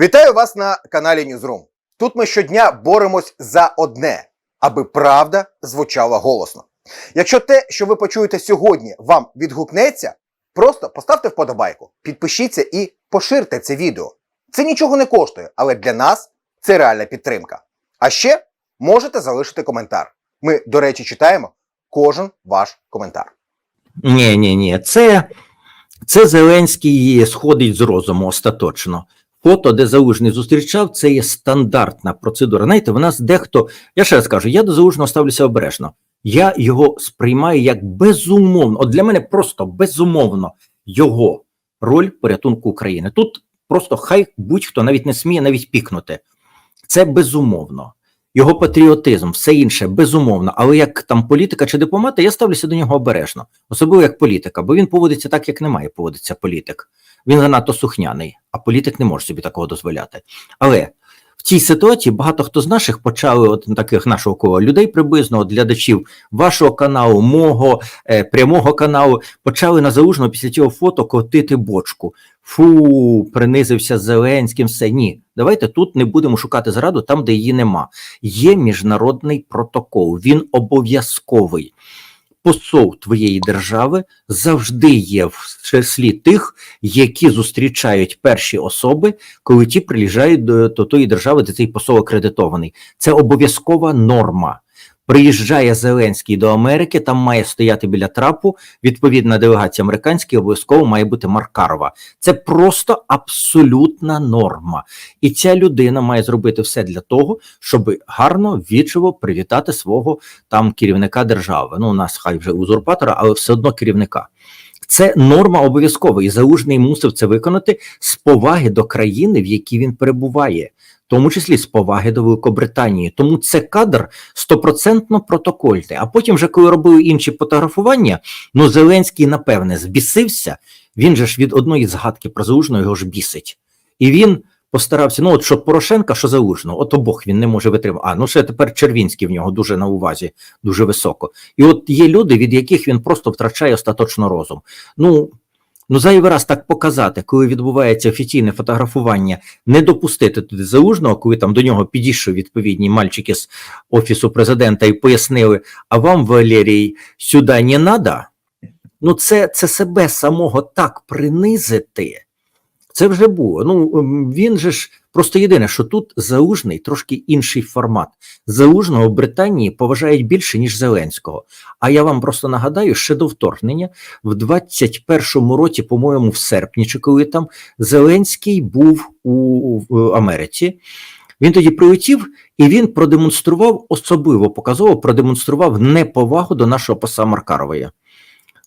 Вітаю вас на каналі Ньюзрум. Тут ми щодня боремось за одне, аби правда звучала голосно. Якщо те, що ви почуєте сьогодні, вам відгукнеться, просто поставте вподобайку, підпишіться і поширте це відео. Це нічого не коштує, але для нас це реальна підтримка. А ще можете залишити коментар. Ми, до речі, читаємо кожен ваш коментар. Ні, ні, ні. Це, це Зеленський сходить з розуму остаточно. Фото, де Залужний зустрічав, це є стандартна процедура. Знаєте, в нас дехто, я ще раз кажу, я до Залужного ставлюся обережно. Я його сприймаю як безумовно. От для мене просто безумовно його роль порятунку України. Тут просто хай будь-хто навіть не сміє навіть пікнути. Це безумовно. Його патріотизм, все інше, безумовно. Але як там політика чи дипломата, я ставлюся до нього обережно, особливо як політика, бо він поводиться так, як не має поводитися політик. Він занадто сухняний, а політик не може собі такого дозволяти. Але в цій ситуації багато хто з наших почали, от таких нашого кола людей, приблизно от глядачів вашого каналу, мого е, прямого каналу, почали на залужного після цього фото котити бочку. Фу, принизився Зеленським, все ні. Давайте тут не будемо шукати зраду там, де її нема. Є міжнародний протокол, він обов'язковий. Посол твоєї держави завжди є в числі тих, які зустрічають перші особи, коли ті приїжджають до, до тої держави, де цей посол акредитований. Це обов'язкова норма. Приїжджає Зеленський до Америки, там має стояти біля трапу. Відповідна делегація американська обов'язково має бути Маркарова. Це просто абсолютна норма. І ця людина має зробити все для того, щоб гарно вічливо привітати свого там керівника держави. Ну, у нас хай вже узурпатора, але все одно керівника. Це норма обов'язкова, і Залужний мусив це виконати з поваги до країни, в якій він перебуває, тому числі з поваги до Великобританії. Тому це кадр стопроцентно протокольний. А потім, вже коли робили інші фотографування, ну Зеленський напевне збісився. Він же ж від одної згадки про Залужного його ж бісить, і він постарався. Ну, от що Порошенка, що Залужного, от обох він не може витримати. А ну ще тепер Червінський в нього дуже на увазі, дуже високо. І от є люди, від яких він просто втрачає остаточно розум. Ну. Ну, зайвий раз так показати, коли відбувається офіційне фотографування, не допустити туди залужного, коли там до нього підійшли відповідні мальчики з офісу президента і пояснили, а вам, Валерій, сюди не надо. Ну, це, це себе самого так принизити. Це вже було. Ну він же ж просто єдине, що тут залужний трошки інший формат. Залужного в Британії поважають більше, ніж Зеленського. А я вам просто нагадаю, ще до вторгнення, в 21-му році, по-моєму, в серпні, чи коли там Зеленський був у Америці. Він тоді прилетів і він продемонстрував особливо показово продемонстрував неповагу до нашого поса Маркарової.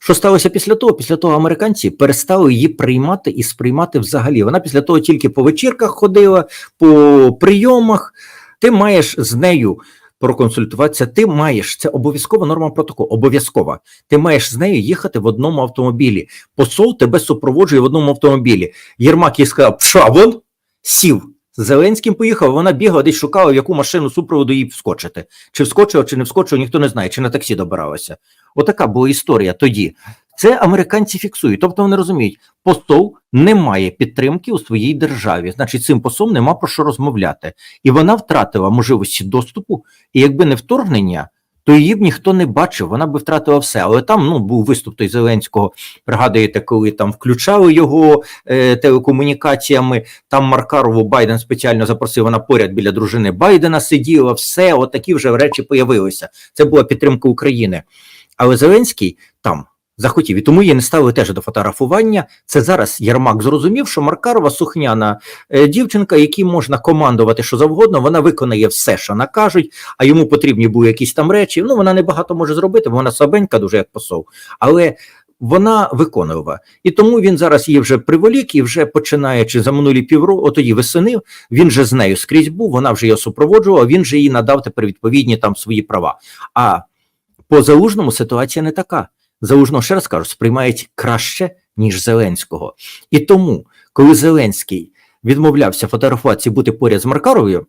Що сталося після того? Після того американці перестали її приймати і сприймати взагалі. Вона після того тільки по вечірках ходила, по прийомах. Ти маєш з нею проконсультуватися. Ти маєш це обов'язкова норма протоколу. Обов'язкова. Ти маєш з нею їхати в одному автомобілі. Посол тебе супроводжує в одному автомобілі. Єрмак їй сказав, пша вон сів. Зеленським поїхав, вона бігла, десь шукала, в яку машину супроводу їй вскочити. Чи вскочила, чи не вскочила, ніхто не знає, чи на таксі добиралася. Отака була історія тоді. Це американці фіксують. Тобто вони розуміють, посол не має підтримки у своїй державі. Значить, цим послом нема про що розмовляти. І вона втратила можливості доступу, і якби не вторгнення, то її б ніхто не бачив, вона би втратила все. Але там ну був виступ той Зеленського. Пригадуєте, коли там включали його е, телекомунікаціями. Там Маркарову Байден спеціально запросив, вона поряд біля дружини Байдена сиділа. Все, отакі вже речі появилися. Це була підтримка України. Але Зеленський там захотів, і тому її не ставили теж до фотографування. Це зараз Єрмак зрозумів, що Маркарова сухняна е, дівчинка, якій можна командувати що завгодно, вона виконає все, що накажуть, а йому потрібні були якісь там речі. Ну вона не багато може зробити, бо вона слабенька, дуже як посол. Але вона виконувала. І тому він зараз її вже приволік і вже починаючи за минулі півроку, тоді весени, він же з нею скрізь був, вона вже його супроводжувала, він же їй надав тепер відповідні там свої права. А по залужному ситуація не така. Залужного, ще раз кажу, сприймають краще, ніж Зеленського. І тому, коли Зеленський відмовлявся фотографуватися і бути поряд з Маркаровою,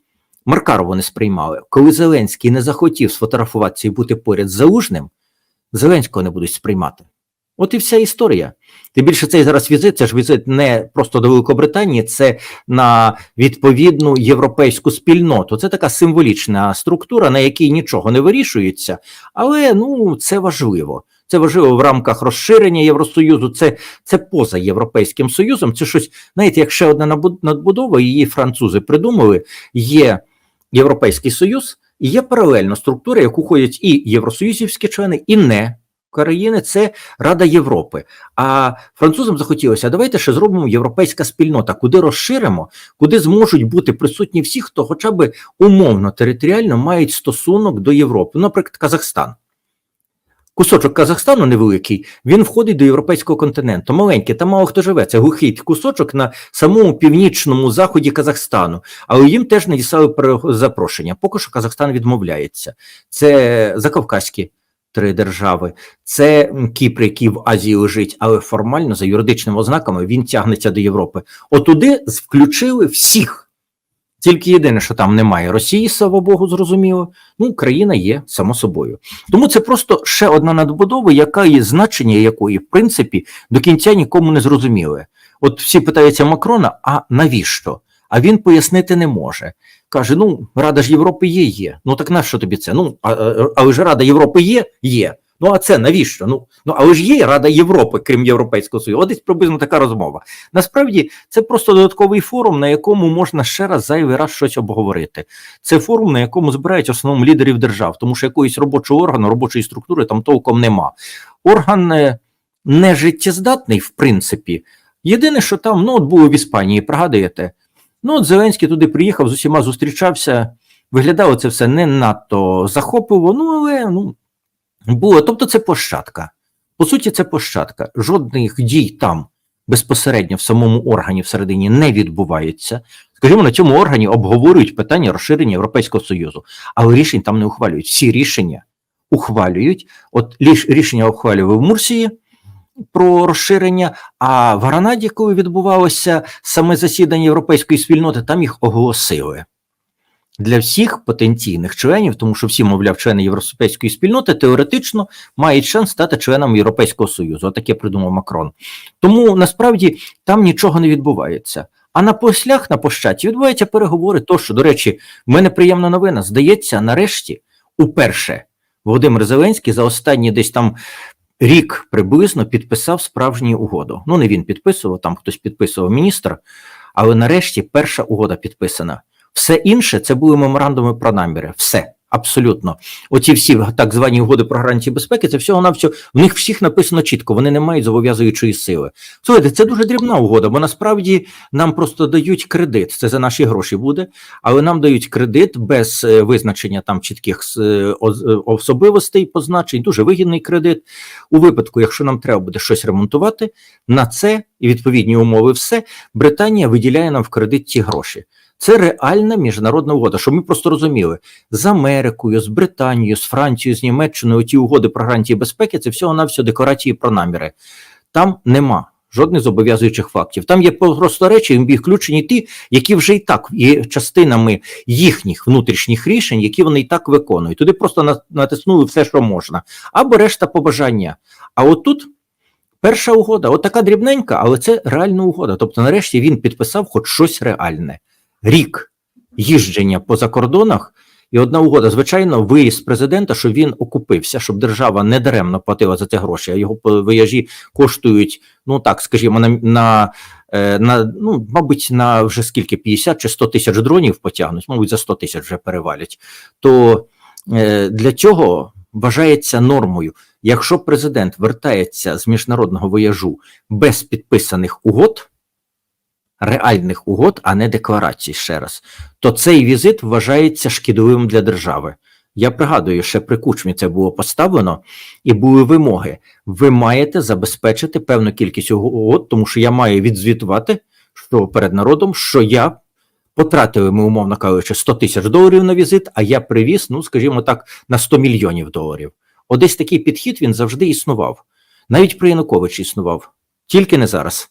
Маркарову не сприймали. Коли Зеленський не захотів сфотографуватися і бути поряд з Залужним, Зеленського не будуть сприймати. От і вся історія. Тим більше цей зараз візит, це ж візит не просто до Великобританії, це на відповідну європейську спільноту. Це така символічна структура, на якій нічого не вирішується, але ну це важливо. Це важливо в рамках розширення Євросоюзу. Це, це поза Європейським Союзом. Це щось, знаєте, як ще одна надбудова, її французи придумали. Є Європейський Союз, і є паралельна структура, яку ходять і євросоюзівські члени, і не країни. Це Рада Європи. А французам захотілося, давайте ще зробимо європейська спільнота, куди розширимо, куди зможуть бути присутні всі, хто хоча б умовно територіально мають стосунок до Європи. Наприклад, Казахстан. Кусочок Казахстану невеликий, він входить до європейського континенту. Маленький, там мало хто живе. Це глухий кусочок на самому північному заході Казахстану. Але їм теж надіслали запрошення. Поки що Казахстан відмовляється. Це закавказькі три держави, це Кіпр, який в Азії лежить, але формально за юридичними ознаками він тягнеться до Європи. Отуди включили всіх. Тільки єдине, що там немає Росії, слава Богу, зрозуміло. Ну, Україна є само собою. Тому це просто ще одна надбудова, яка є значення якої, в принципі, до кінця нікому не зрозуміли. От всі питаються Макрона: а навіщо? А він пояснити не може. Каже: ну, Рада ж Європи є, є. Ну так нащо тобі це? Ну, а- але ж Рада Європи є, є. Ну а це навіщо? Ну, ну але ж є Рада Європи, крім Європейського Союзу. От десь приблизно така розмова. Насправді це просто додатковий форум, на якому можна ще раз зайвий раз щось обговорити. Це форум, на якому збирають основному лідерів держав, тому що якоїсь робочого органу, робочої структури там толком нема. Орган е, не життєздатний, в принципі. Єдине, що там, ну от було в Іспанії, пригадуєте? Ну, от Зеленський туди приїхав, з усіма зустрічався. Виглядало це все не надто захопливо, ну але ну, було. Тобто це площадка. По суті, це площадка. Жодних дій там безпосередньо в самому органі всередині не відбувається. Скажімо, на цьому органі обговорюють питання розширення Європейського Союзу, але рішень там не ухвалюють. Всі рішення ухвалюють. От рішення ухвалювали в Мурсії про розширення, а в Гранаді, коли відбувалося саме засідання Європейської спільноти, там їх оголосили. Для всіх потенційних членів, тому що всі, мовляв, члени європейської спільноти теоретично мають шанс стати членами Європейського Союзу. Отаке придумав Макрон. Тому насправді там нічого не відбувається. А на послях на пощаті відбуваються переговори. То, що, до речі, в мене приємна новина. Здається, нарешті, уперше Володимир Зеленський за останні десь там рік приблизно підписав справжню угоду. Ну, не він підписував, там хтось підписував міністр, але нарешті перша угода підписана. Все інше це були меморандуми про наміри. Все. Абсолютно, оці всі так звані угоди про гарантії безпеки, це всього навсього в них всіх написано чітко, вони не мають зобов'язуючої сили. Слухайте, це дуже дрібна угода, бо насправді нам просто дають кредит. Це за наші гроші буде, але нам дають кредит без е, визначення там чітких е, е, особливостей, позначень. Дуже вигідний кредит. У випадку, якщо нам треба буде щось ремонтувати, на це і відповідні умови, все Британія виділяє нам в кредит ці гроші. Це реальна міжнародна угода, щоб ми просто розуміли з Америкою, з Британією, з Францією, з Німеччиною. Ті угоди про гарантії безпеки це всього на всього декларації про наміри. Там нема жодних зобов'язуючих фактів. Там є просто речі, їм включені ті, які вже і так є частинами їхніх внутрішніх рішень, які вони і так виконують. Туди просто натиснули все, що можна, або решта побажання. А отут. Перша угода, от така дрібненька, але це реальна угода. Тобто, нарешті він підписав хоч щось реальне. Рік їждження по закордонах і одна угода. Звичайно, виїзд президента, що він окупився, щоб держава не даремно платила за це гроші, а його виїжджі коштують, ну так скажімо, на, на, е, на ну, мабуть, на вже скільки 50 чи 100 тисяч дронів потягнуть, мабуть, за 100 тисяч вже перевалять. То е, для цього вважається нормою. Якщо президент вертається з міжнародного вояжу без підписаних угод, реальних угод, а не декларацій ще раз, то цей візит вважається шкідливим для держави. Я пригадую, ще при кучмі це було поставлено, і були вимоги. Ви маєте забезпечити певну кількість угод, тому що я маю відзвітувати що перед народом, що я потратили ми, умовно кажучи, 100 тисяч доларів на візит, а я привіз, ну скажімо так, на 100 мільйонів доларів. Одесь такий підхід він завжди існував. Навіть при Януковичі існував, тільки не зараз.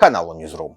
каналу Newsroom.